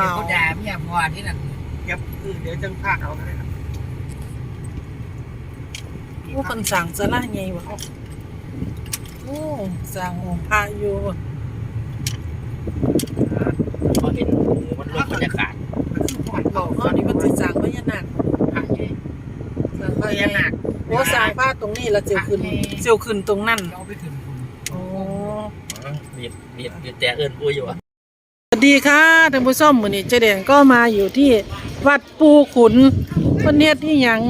เดี๋ยววเขาด่าเมียพ่อที่นั่นเก็บคือเดี๋ยวจังพากเอาก็ได้ครับโอ้คนสั่งจะล่าไงวะโอ้สั่งของพระอยู่พอเห็นหมูมันลดบรรยากาศมันคือหอดบอกเขานี่มันสิสั่งพญานาคพระไงสั่งพพญาญานานาคคโอ้สั่งพระตรงนี้แล้วเจียวขึ้นเจียวขึ้นตรงนั่นเราไปถึงคุณโอ้บีบบีบบีบแต่เอิญปูอยู่อะสวัส ดีค่ะท่านผู้ชมมื้อนี้เจ๊แดงก็มาอยู่ที่วัดปูขุนเพิ่นเฮ็ดอีหยัง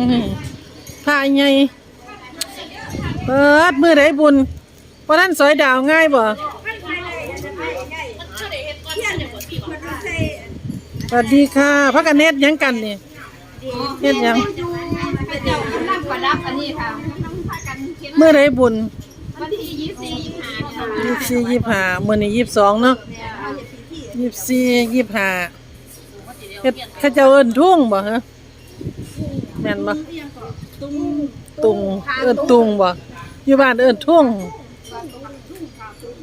พระใหญ่เปิดมื้อใดบุญบ่ทันสอยดาวง่ายบ่สวัสดีค่ะพระกันเฮ็ดหยังกันนี่เฮ็ดหยังเจ้ากำลังประดับอันนี้ค่ะกำลังพากันเขียนมื้อใดบุญวันที่ยี่สิบสี่ยี่สิบห้าค่ะยี่สี่ยี่ห้ามื้อนี้ยี่สิบสองเนาะ ยี่สี่ยี่ห้าเฮ็ดเขาเจ้าเอิ้นทุ่งบ่ฮะแม่นบ่ตุงเอิ้นตุงบ่อยู่บ้านเอิ้นทุ่ง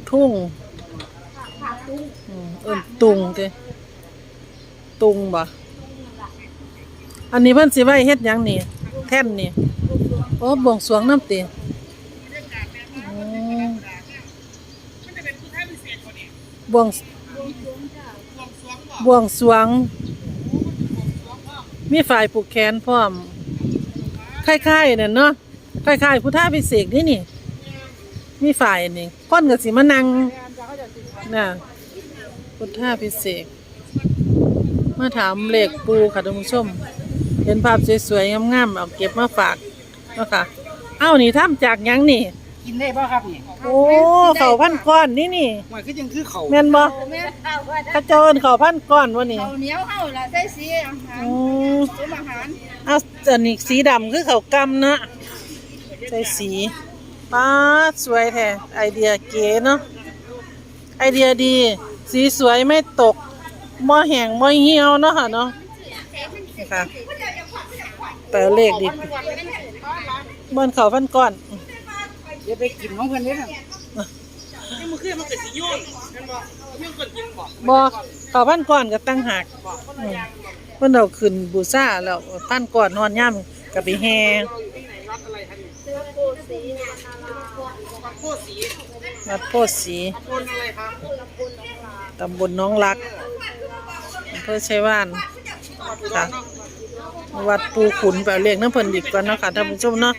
ทุ่งเอิ้นตุงเด้ตุงบ่อันนี้เพิ่นสิไว้เฮ็ดหยังนี่แท่นนี่โอ้บวงสวงน้ำติอืมบวง บวงสวง มีฝ่ายผูกแขนพร้อมคล้ายๆนั่นเนาะคล้ายๆพุทธาพิเศษนี่นี่ มีฝ่ายนี่คนก็สิมานั่งน่ะพุทธาพิเศษมาถามเลขปูค่ะท่านผู้ชม เห็นภาพสวยๆงามๆเอาเก็บมาฝากเนาะค่ะ เอ้านี่ทำจากยังนี่ กินได้ป่ะครับนี่โอ้เขาพันก้อนนี่นี่มันคือยังคือเขาแม่นบ่แม่เอาว่าข้าเจ้าเอิ้นเขาพันก้อนวะนี่เขาวเหนียวเฮาละใส่สีอาหารอืมซุ้มอาหารเอาอันนี้สีดำคือเขาวกำนะใส่สีป้าดสวยแท้ไอเดียเก๋เนาะไอเดียดี สีสวยไม่ตกมอแห้งมอเหี่ยวเนาะค่ะเนาะนี่ค่ะแปลเลขดิบนเขาพันก้อนเดี๋ยวไปกินของเพื่อนนี่นะนี่มันคือมันเกิดสิยุ่งเห็นบ่ยุ่งคนกินบ่บอเขาพันก้อนกับตั้งหากอืมเพิ่นเอาขึ้นบูซ่าแล้วพันก้อนนอนย่ำกับไปแฮรัดอะไรครับนี่วัดโพธิ์สีวัดโพธิ์ศรีบนอะไรครับตำบลหน้องรักอำเภอชัยวานค่ะวัดปูขุนไปเอาเรียกน้ำเพิ่นอีกก่อนเนาะค่ะท่านผู้ชมเนาะ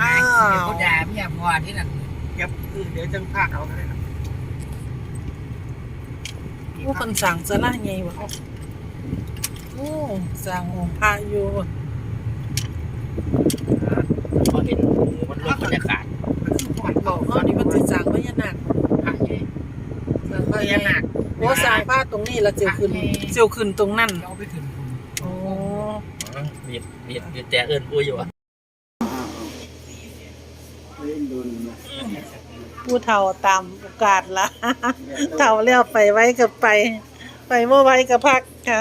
อ้า เดี๋ยว ว เขาด่าเมียพ่อที่นั่น เก็บคือเดี๋ยว จังพากเอาก็ได้ครับผู้คนสั่งจะล่าไงวะโอ้สั่งของพระอยู่พอเห็นหมูมันลดบรรยากาศมันคือหอดบอกเขานี่มันสิสั่งพญานาคพระไงสั่งพพญาญานานาคคโอ้สั่งพระตรงนี้แล้วเจียวขึ้นเจียวขึ้นตรงนั่นเราไปถึงคุณโอ้บีบบีบบีบแต่เอิญปูอยู่อะ ผู้เฒ่าตามโอกาสละเฒ่าแล้วไปไว้กับไป ไปเมื่อไว้กับพักค่ะ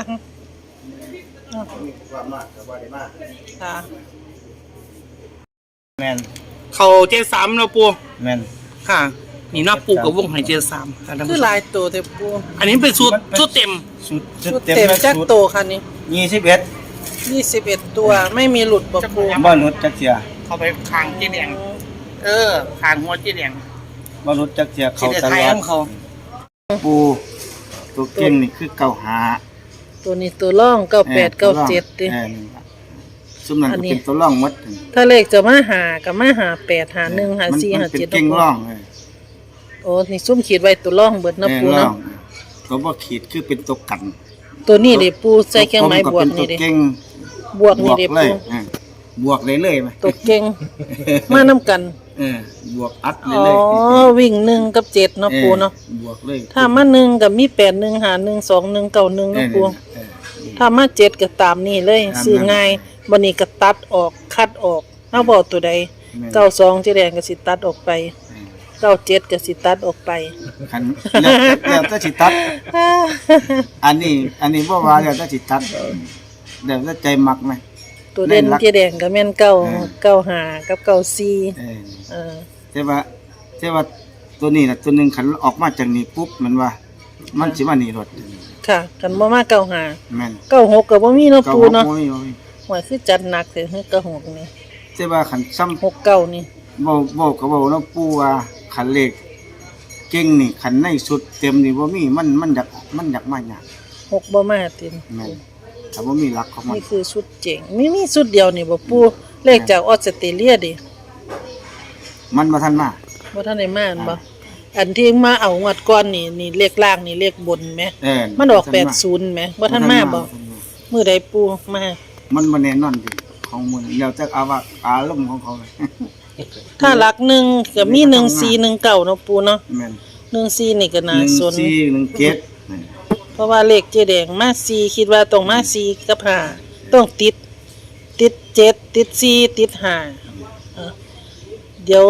ค่ะแมนเขาเจสามเนาะปูแมนค่ะ นี่เนาะปูกับวงหายเจสามค่ะท่านคือผู้ชหลามยตัวแต่ปูอันนี้เป็นชุดชุดเต็มชุดชุดเต็มจักโตวค่ะนี่ยี่สิบเอ็ดยี่สิบเอ็ดตัวไม่มีหลุดบ่ปูบ่หนุดจักเสียเขาไปคางเจ๊แดง เออคางหัวเจ๊แดงบ่หนุดจักเสียเขาเขาตตลลออดดเขาปูตัวเก่งนี่คือเก่าหาตัวนี้ตัวร่องเก้าแปดเก้าเจ็ดดิเออนี่ล่ะซุมนั้นอันก็นี้เป็นตัวร่องหมดถ้าเลขจะมาหากับมาหาแปดหาหนึ่งหาสี่มัหาเป็นเจ็ดเก่งเนาะร่องเออโอ้นี่ซุ่มขีดไว้ตัวร่องเบิดเนาะเออปูร่อเนาะงตัวบ่ขีดคือเป็นตัวกัน ตัวนี้เด้ปูใส่เครื่องไม้บวกตัวนี่เป็เด้ตัวเก่งบวกนี่เด้เลปูยเออบวกเลยเลยไหมตัวเก่งมานํกัน เออบวกอัดเลยอ๋อเลยวิ่งหนึ่งกับเจ็ดเนาะปูเนาะออบวกเลยถ้ามาหนึ่งกับมีแปดหนึ่งหาหนึ่งสองหนึ่งเก้าหนึ่งเอเนาะอปูเออ ถ้ามาเจ็ดก็ตามนี่เลยตามนั้น ซื้อง่ายบันนี้ก็ตัดออกคัดออกเอาบอกตัวใดแม่นเก้าสองเจ๊แดงก็สิตัดออกไปเก้าเจ็ดก็สิตัดออกไปคันแล้วแล้วแต่สิตัด อันนี้ อันนี้บ่ว่าแล้วแต่สิตัดเดี๋ยวจะใจมักไหม ตัวเด่นแม่นรัก เจ๊แดงก็แม่นเก้าเออเก้าหากับเก้าสี่เออเออ แต่ว่าแต่ว่าตัวนี้น่ะตัวหนึงขันออกมาจากนี่ปุ๊บมันว่า มันสิมานี่รถค่ะกันบ่มาเก้าหาแม่นเก้าหกก็บ่มีเนาะเก้าปูหกเนาะบ่มีบ่มีหวยคือจัดหนักแต่เฮ้ยเก้าหกนี่แต่ว่าคันซ้ำ หกเก้านี่เว้าเว้าก็เว้าเนาะปู่ว่าคันเลขเก่งนี่คันในสุดเต็มนี่บ่มีมันมันอยากมันอยากมายากหกบ่มาตินแม่น ถ้าบ่มีหลักของมันนี่คือชุดเจ๋งมีมีชุดเดียวนี่บ่ปูเลขจากออสเตรเลียดิมันบ่ทันมาบ่ทันได้มาอันบ่อันที่มาเอางวดก่อนนี่นี่เลขล่างนี่เลขบนแหมเออมันออก80แหมบ่ทันมาบ่มื้อใดปูมามันบ่แน่นอนดิของมันแล้วแต่อาวะอารมณ์ของเขาเลยถ้าหลักหนึ่งก็มีหนึ่งสี่หนึ่งเก้าเนาะปูเนาะแม่นหนึ่งสี่นี่ก็น่าสน14 17นี่เพราะว่าเลขเจแดงมาสี่คิดว่าต้องมาสี่กับห้าต้องติด ติดเจ็ดติดสี่ติดห้าเออเดี๋ยว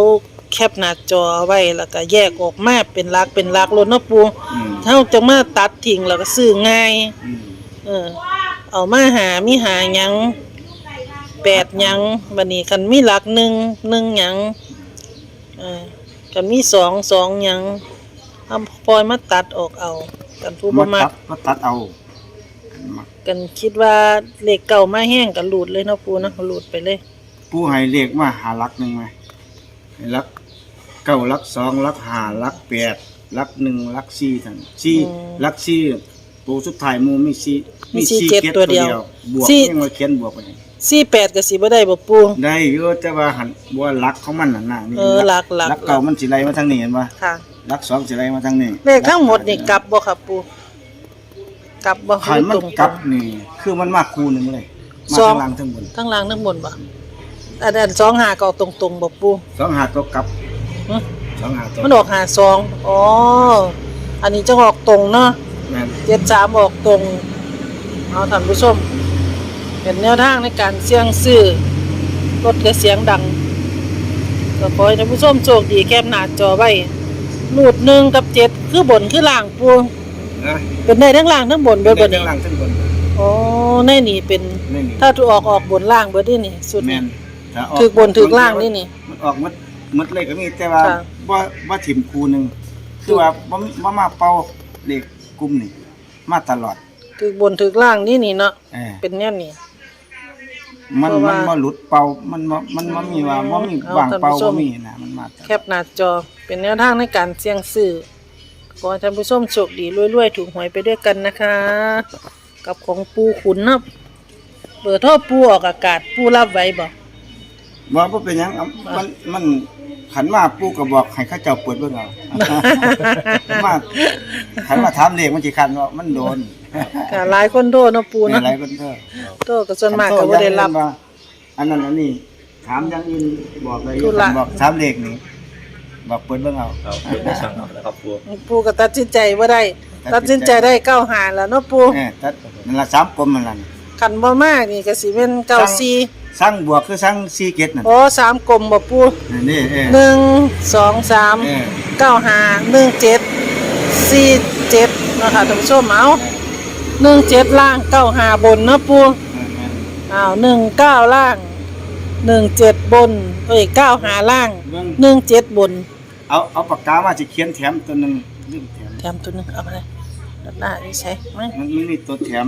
แคปหน้าจอเอาไว้แล้วก็แยกออกมาเป็นหลักเป็นหลักรถเนาะปูอืมเฮาจะมาตัดทิ้งแล้วก็ซื้อง่ายอืมเออเอามาหามีหาหยังแปดหยังบัดนี้คันมีหลักหนึ่งหนึ่งหยังเออคันมีสองสองหยังเอาปล่อยมาตัดออกเอา กันผู้บ่มามัตักดมาตัดเอามากันคิดว่าเลขเก่ามาแห้งกันหลุดเลยเนาะปูเนาะหลุดไปเลย ผู้ให้เลขมาหาหลักหนึงไหมให้หลักเก้าหลักสองหลักห้าหลักแปดหลักหนึ่งหลักสี่ทั้งสี่หลักสี่ตัวสุดท้ายหมูมีสี่จ็ตัวเดียวบวกยังมาเขียนบวกไปสี่แปดก็สิบ่ได้บ่ปู ได้เยอะแต่ว่าหันบัวหลักของมันน่ะนะนี่เออหลักหลักหลัก เก่ามันสิไล่มาทางนี้เห็นป่ะค่ะ หลักสองสิไล่มาทางนี้เลขทั้งหมดนี่กลับบ่ครับปูกลับบ่ขันมันตรงๆกลับนี่ คือมันมากคูหนึงเลยมาสองทางล่างทั้งบนทั้งล่างทั้งบนบ่อันอันสองหาก็เอาตรงๆบ่ปูสองหาตัวกลับฮะสองหาตัวมันออกหาสองอ๋ออันนี้จะออกตรงเนาะแม่นเจ็ดสามออกตรงเอาท่านผู้ชมเป็นแนวทางในการเสี่ยงซื้อรถกระเสียงดังก็ขอให้ท่านผู้ชมโชคดีแคบหน้าจอไว้ รูดหนึ่งกับเจ็ดคือบนคือล่างปูนะเป็นได้ทั้งล่างทั้งบนเบิดบนทั้นี้งล่างทั้งบนอ๋อในนี่เป็นนี่นี่ถ้าถูกออกออกบนล่างเบิดนี่นี่สุดแม่นี่ นถ้าออกถือบนถือล่างนี่นี่มันออกหมดหมดเลยก็มีแต่ว่าค่ะ ว่าว่าถิ่มคูหนึงคือว่าบ่บ่มาเป่าเลขกลุ่มนี่มาตลอด ถือบนถือล่างนี่นี่เนาะเออ เป็นแนวนี้มันเพราะมัว่านบ่หลุดเป่ามันบ่มันบ่มีว่าบ่มีเอาวางเป่าท่านผู้ชบ่ม มีนะมันมาตลอด แคปหน้าจอ เป็นแนวทางในการเสี่ยงซื้อขอให้ท่านผู้ชมโชคดีรวยๆ ถูกหวยไปด้วยกันนะคะ กับของปูขุนเนาะเบอร์โทรปูออกอากาศปูรับไว้บ่ว่าบ่เป็นหยังเอามันมันขันมาปู่ก็บอกให้เขาเจ้าเปิดเบิ่งเอา มาขันมาถามเลขมันสิคันว่ามันโดนค่ะหลายคนโทรเนาะปูมีเนาะหลายคนเด้อโทรก็ส่วนมากก็บ่ได้รับว่าอันนั้นอันนี้ถามอย่างอื่นบอกเลยธุระ บอกถามเลขนี่ บอกเปิดเบิ่งเอาเอาเปิดไม่ช่างเอานะครับปูปูก็ตัดสินใจบ่ได้ ตัดสินใจได้เก้าหาแล้วเนาะปูเออแต่นั่นละสามปมมันล่ะคันบ่มากนี่ก็สิเป็นเก้าสี่สร้างบวกคือสร้างสี่เกตนั่นโอ้สามกลมบ่ปูนี่เออหนึ่งสองสามเออเก้าหาหนึ่งเจ็ดสี่เจ็ดนะคะท่านผู้ชมเอาหนึ่งเจ็ดล่างเก้าหาบนเนาะปูเออเออ อ้าวหนึ่งเก้าล่าง หนึ่งเจ็ดบนเอ้ยเก้าหาล่างเบิ่ง หนึ่งเจ็ดบน เอาเอาปากกามาสิเขียนแถมตัวหนึงลืมแถมแถมตัวหนึงเอาไปเลยด้านหน้านี่ใช่ไหมมันมันมีตัวแถม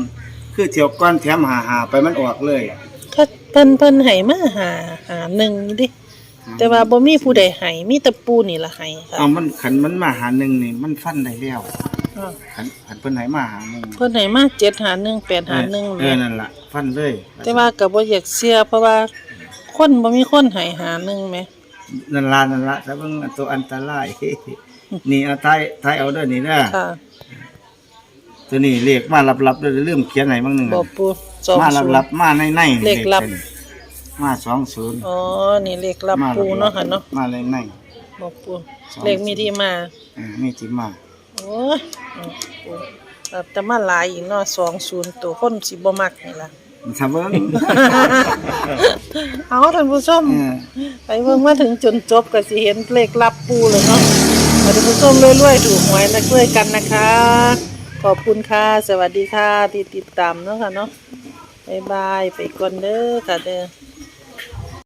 คือเที่ยวก้อนแถมหาหาไปมันออกเลยถ้าเพิ่นเพิ่นให้มาหาหาหนึ่งนี่ดิ แต่ว่าบ่มีผู้ใดให้มีแต่ปูนี่ละให้ค่ะเอามันขันมันมาหาหนึ่งนี่มันฟันได้แล้วอ้าวขันขันเพิ่นให้มาหาหนึ่งเพิ่นให้มาเจ็ดหาหนึ่งแปดหาหนึ่งเออนั่นล่ะฟันเลยแต่ว่าก็บ่อยากเชื่อเพราะว่า คนบ่มีคนให้หาหนึ่งแหม นั่นล่ะนั่นล่ะแต่เบิ่งตัวอันตราย นี่เอาท้ายท้ายเอาเด้อนี่เด้อค่ะตัวนี้เลขมาลับๆเด้อลืมเขียนให้บางหนึงบ่ปูสองมาศูนลับย์ ๆมาในในๆเลขลับป็นมา20อ๋อ นี่เลขรับมาปูเนาะค่ะเนาะมาในในบ่ปูสอง เลขมีที่มาเออนี่ที่มาโอ้ยอืมปูแต่จะมาหลายอีกเนาะ20ตัวคนสิบ่มักนี่ล่ะ ถ้าเบิ่งเอาท่านผู้ชม เออไปเบิ่งมาถึงจนจบก็สิเห็นเลขลับปูเลยเนาะขอให้ท่านผู้ชมรวยๆถูกหวยและช่วยกันนะคะ ขอบคุณค่ะ สวัสดีค่ะที่ติดตามเนาะค่ะเนาะบ๊ายบายไปก่อนเด้อค่ะเด้อ